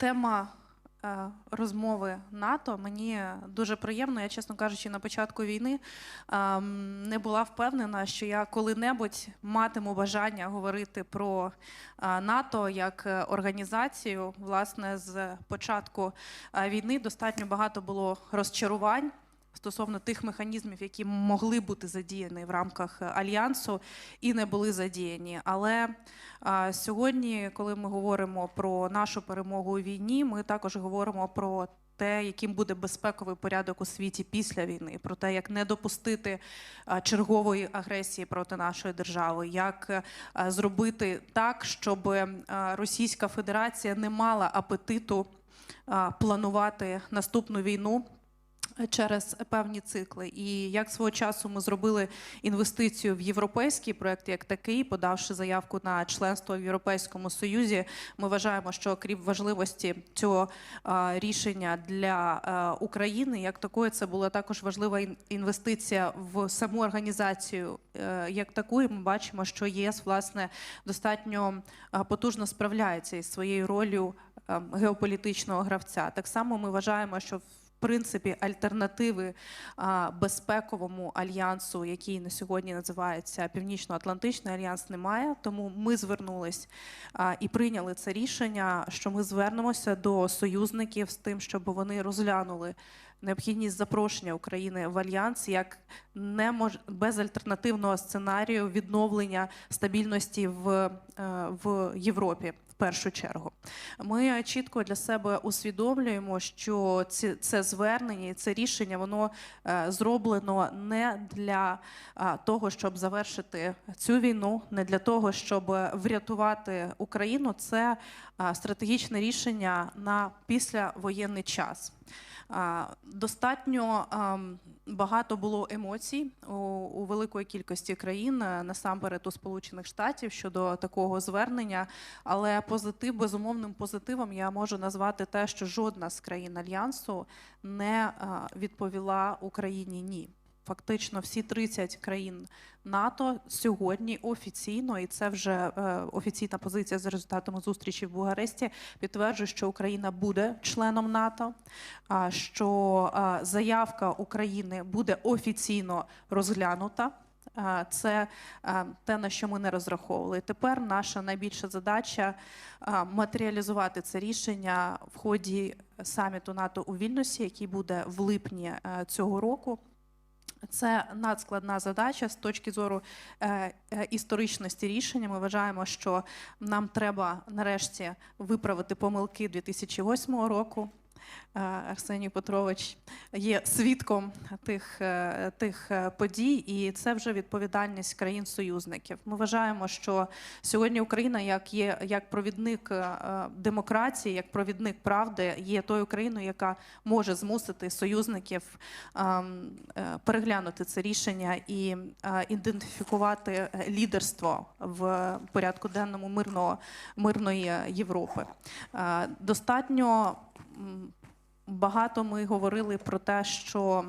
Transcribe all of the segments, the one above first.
Тема е, розмови НАТО мені дуже приємно. Я, чесно кажучи, на початку війни ем, не була впевнена, що я коли-небудь матиму бажання говорити про е, НАТО як е, організацію. Власне, з початку е, війни достатньо багато було розчарувань. Стосовно тих механізмів, які могли бути задіяні в рамках е, альянсу, і не були задіяні. Але а, сьогодні, коли ми говоримо про нашу перемогу у війні, ми також говоримо про те, яким буде безпековий порядок у світі після війни, про те, як не допустити чергової агресії проти нашої держави, як е, зробити так, щоб е, Російська Федерація не мала апетиту планувати наступну війну через певні цикли. І як свого часу ми зробили інвестицію в європейський проект як такий, подавши заявку на членство в Європейському Союзі, ми вважаємо, що крім важливості цього рішення для України, як такої, це була також важлива інвестиція в саму організацію е, як таку. І ми бачимо, що ЄС власне достатньо потужно справляється із своєю ролью е, геополітичного гравця. Так само ми вважаємо, що в принципі альтернативи безпековому альянсу, який на сьогодні називається Північно-Атлантичний альянс, немає. Тому ми звернулись і прийняли це рішення, що ми звернемося до союзників з тим, щоб вони розглянули. Необхідність запрошення України в альянс як немож... безальтернативного сценарію відновлення стабільності в, е, в Європі першу чергу. Ми чітко для себе усвідомлюємо, що це звернення, і це рішення воно е, зроблено не для того, щоб завершити цю війну, не для того, щоб врятувати Україну. Це стратегічне рішення на післявоєнний час. Достатньо багато було емоцій у, великої кількості країн, е, насамперед у Сполучених Штатів щодо такого звернення. Але позитив, безумовним позитивом я можу назвати те, що жодна з країн альянсу не відповіла Україні ні. Фактично, всі 30 країн НАТО сьогодні офіційно, і це вже е, офіційна позиція за результатами зустрічі в Бугаресті, підтверджує, що Україна буде членом НАТО, що заявка України буде офіційно розглянута. Це те, на що ми не розраховували. Тепер наша найбільша задача матеріалізувати це рішення в ході саміту НАТО у Вільнюсі, який буде в липні е, цього року. Це надскладна задача з точки зору е, е, історичності рішення. Ми вважаємо, що нам треба нарешті виправити помилки 2008 року. Е, Арсеній Петрович є свідком тих, е, тих е, подій, і це вже відповідальність країн-союзників. Ми вважаємо, що сьогодні Україна, як є як провідник демократії, як провідник правди, є тою країною, яка може змусити союзників ем, переглянути це рішення і ідентифікувати лідерство в порядку денному мирного мирної Європи. Достатньо багато ми говорили про те, що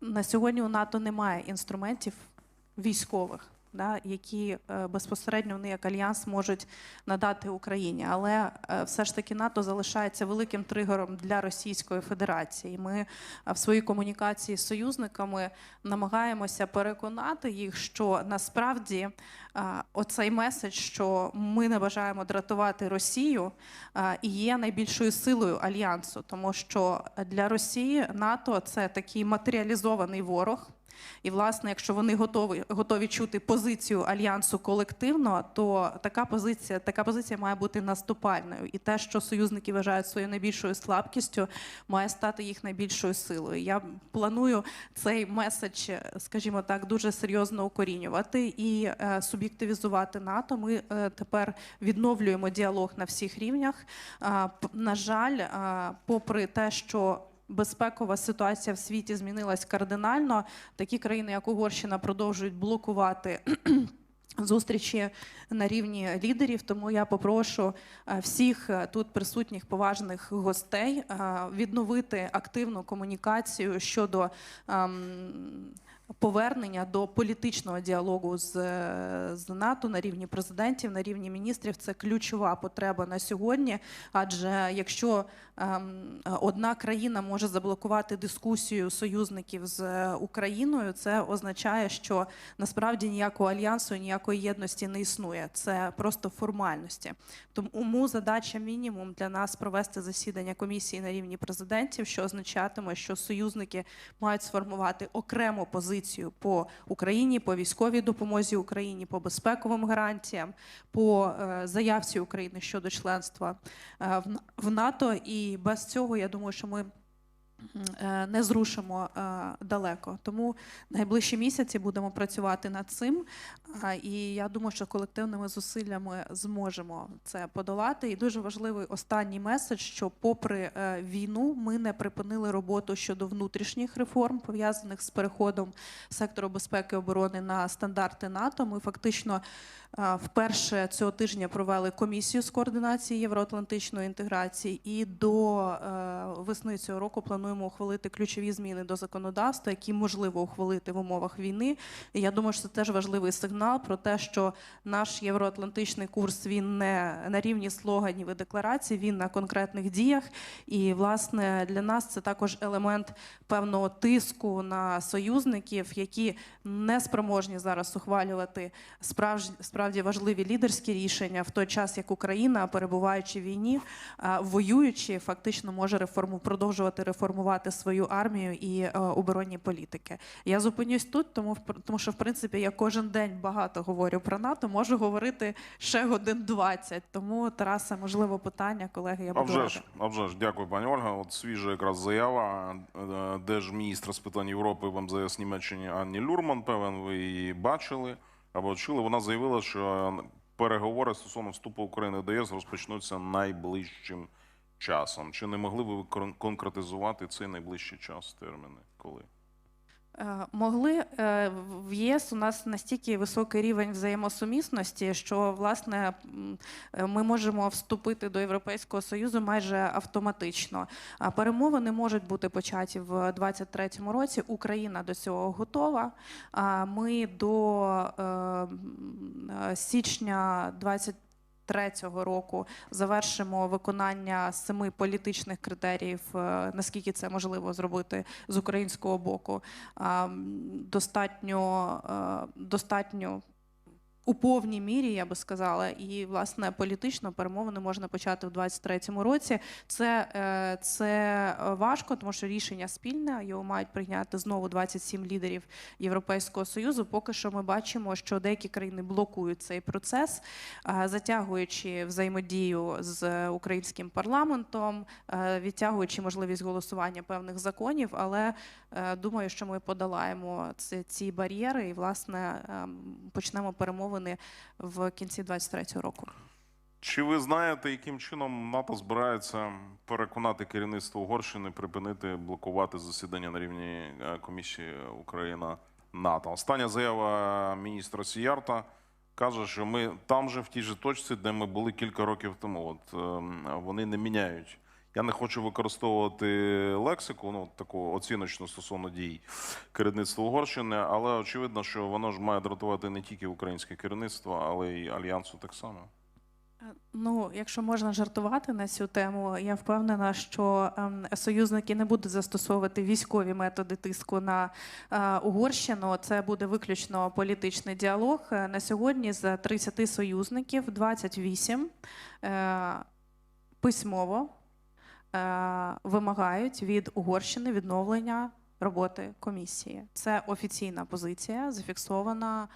на сьогодні у НАТО немає інструментів військових, да, які е, безпосередньо вони як альянс можуть надати Україні. Але е, все ж таки НАТО залишається великим тригером для Російської Федерації. Ми е, в своїй комунікації з союзниками намагаємося переконати їх, що насправді оцей меседж, що ми не бажаємо дратувати Росію, і є найбільшою силою альянсу, тому що для Росії НАТО це такий матеріалізований ворог. І, власне, якщо вони готові, готові чути позицію альянсу колективно, то така позиція, така позиція має бути наступальною. І те, що союзники вважають своєю найбільшою слабкістю, має стати їх найбільшою силою. Я планую цей меседж, скажімо так, дуже серйозно укорінювати і е, суб'єктивізувати НАТО. Ми е, тепер відновлюємо діалог на всіх рівнях. П- на жаль, а, попри те, що безпекова ситуація в світі змінилась кардинально. Такі країни, як Угорщина, продовжують блокувати. Зустрічі на рівні лідерів, тому я попрошу е, всіх е, тут присутніх поважних гостей е, відновити активну комунікацію щодо ем, повернення до політичного діалогу з, е, з НАТО на рівні президентів, на рівні міністрів це ключова потреба на сьогодні. Адже якщо ем, одна країна може заблокувати дискусію союзників з е, Україною, це означає, що насправді ніякого альянсу, ніякої єдності не існує. Це просто формальності. Тому задача мінімум для нас провести засідання комісії на рівні президентів, що означатиме, що союзники мають сформувати окрему позицію по Україні, по військовій допомозі Україні, по безпековим гарантіям, по е, заявці України щодо членства е, в НАТО. І без цього я думаю, що ми. е, Не зрушимо далеко, тому найближчі місяці будемо працювати над цим. І я думаю, що колективними зусиллями зможемо це подолати. І дуже важливий останній меседж, що, попри е, війну, ми не припинили роботу щодо внутрішніх реформ, пов'язаних з переходом сектору безпеки і оборони на стандарти НАТО. Ми фактично е, вперше цього тижня провели комісію з координації євроатлантичної інтеграції, і до е, весни цього року плануємо ухвалити ключові зміни до законодавства, які можливо ухвалити в умовах війни. І я думаю, що це теж важливий сигнал про те, що наш євроатлантичний курс він не на рівні слоганів і декларацій, він на конкретних діях. І власне для нас це також елемент певного тиску на союзників, які не спроможні зараз ухвалювати справді важливі лідерські рішення в той час, як Україна, перебуваючи в війні, воюючи, фактично може реформу продовжувати реформувати свою армію і е, оборонні політики. Я зупинюсь тут, тому тому що в принципі я кожен день багато говорю про НАТО, можу говорити ще годин 20. Тому Тараса, можливо, питання, колеги, я буду ж, вже ж, дякую, пані Ольга. От свіжа якраз заява е, держміністра з питань Європи в МЗС Німеччині Анні Люрман, певен, ви її бачили або чули. Вона заявила, що переговори стосовно вступу України до єС розпочнуться найближчим часом. Чи не могли ви конкретизувати цей найближчий час терміни? Коли? Е, Могли Е, в- ЄС у нас настільки високий рівень взаємосумісності, що власне е, ми можемо вступити до Європейського союзу майже автоматично. А Перемовини можуть бути початі в 2023 році. Україна до цього готова. А Ми до січня 20 23-го року завершимо виконання семи політичних критеріїв, е, наскільки це можливо зробити з українського боку. Достатньо, е, достатньо у повній мірі, я би сказала, і власне політично перемовини можна почати в 23-му році. Це, е, це важко, тому що рішення спільне його мають прийняти знову 27 лідерів Європейського союзу. Поки що ми бачимо, що деякі країни блокують цей процес, е, затягуючи взаємодію з українським парламентом, е, відтягуючи можливість голосування певних законів. Але е, думаю, що ми подолаємо ці бар'єри і власне ем, почнемо перемовини в кінці 23-го року. Чи ви знаєте, яким чином НАТО збирається переконати керівництво Угорщини припинити блокувати засідання на рівні е, комісії Україна НАТО? Остання заява міністра Сіярта каже, що ми там же в тій же точці, де ми були кілька років тому. От ем, вони не міняють. Я не хочу використовувати лексику, ну таку оціночну стосовно дій керівництва Угорщини, але очевидно, що воно ж має дратувати не тільки українське керівництво, але й альянсу так само. Ну, якщо можна жартувати на цю тему, я впевнена, що ем, союзники не будуть застосовувати військові методи тиску на е, Угорщину. Це буде виключно політичний діалог. Е, На сьогодні з 30 союзників 28 е, письмово е, вимагають від Угорщини відновлення роботи комісії. Це офіційна позиція, зафіксована е,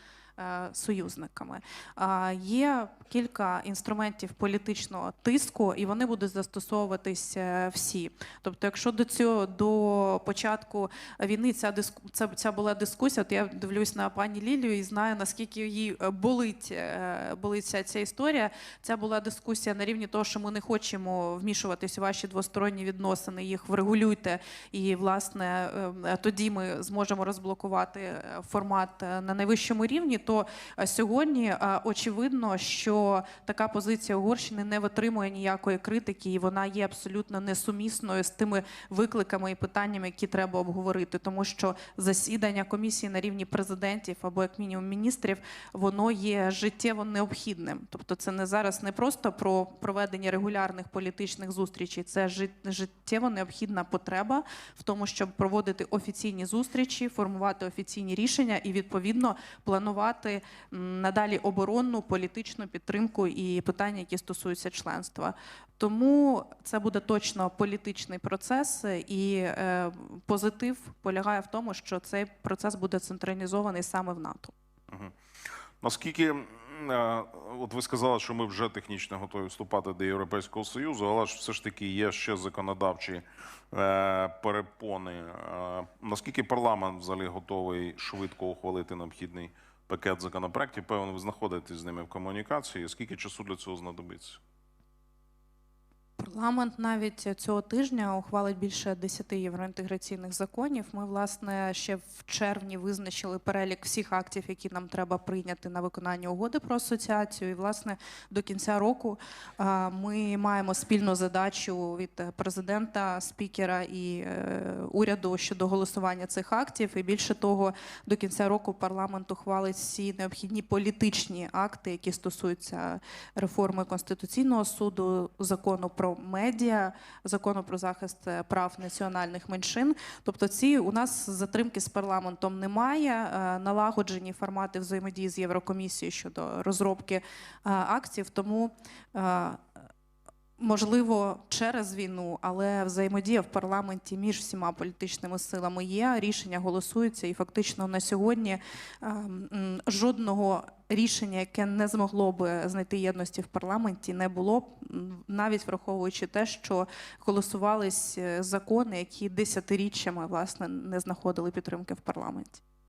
союзниками. А, Є кілька інструментів політичного тиску, і вони будуть застосовуватись е, всі. Тобто, якщо до цього до початку війни ця диску, ця, ця була дискусія, от я дивлюсь на пані Лілію і знаю наскільки е, болить, е, болить ця, ця історія. Це була дискусія на рівні того, що ми не хочемо вмішуватись у ваші двосторонні відносини, їх врегулюйте. І власне е, тоді ми зможемо розблокувати е, формат е, на найвищому рівні. То е, сьогодні е, очевидно, що така позиція Угорщини не витримує ніякої критики, і вона є абсолютно несумісною з тими викликами і питаннями, які треба обговорити, тому що засідання комісії на рівні президентів або як мінімум міністрів, воно є життєво необхідним. Тобто, це не зараз не просто про проведення регулярних політичних зустрічей, це жит- життєво необхідна потреба в тому, щоб проводити офіційні зустрічі, формувати офіційні рішення і відповідно планувати м, надалі оборонну політичну підтримку і питання, які стосуються членства. Тому це буде точно політичний процес, і е, позитив полягає в тому, що цей процес буде централізований саме в НАТО. Наскільки е, от ви сказали, що ми вже технічно готові вступати до Європейського Союзу, але ж все ж таки є ще законодавчі е, перепони. Е, Наскільки парламент взагалі готовий швидко ухвалити необхідний пакет законопроектів? Певно, ви знаходитесь з ними в комунікації. Скільки часу для цього знадобиться? Парламент навіть цього тижня ухвалить більше 10 євроінтеграційних законів. Ми, власне, ще в червні визначили перелік всіх актів, які нам треба прийняти на виконання угоди про асоціацію. І, власне, до кінця року ми маємо спільну задачу від президента, спікера і е, уряду щодо голосування цих актів. І більше того, до кінця року парламент ухвалить всі необхідні політичні акти, які стосуються реформи конституційного суду, закону про медіа, закону про захист е, прав національних меншин. Тобто, ці у нас затримки з парламентом немає. е, Налагоджені формати взаємодії з Єврокомісією щодо розробки е, актів. Тому Можливо, через війну, але взаємодія в парламенті між всіма політичними силами є. Рішення голосуються, і фактично на сьогодні е, жодного рішення, яке не змогло би знайти єдності в парламенті, не було навіть враховуючи те, що голосувались е, закони, які десятиріччями власне не знаходили підтримки в парламенті.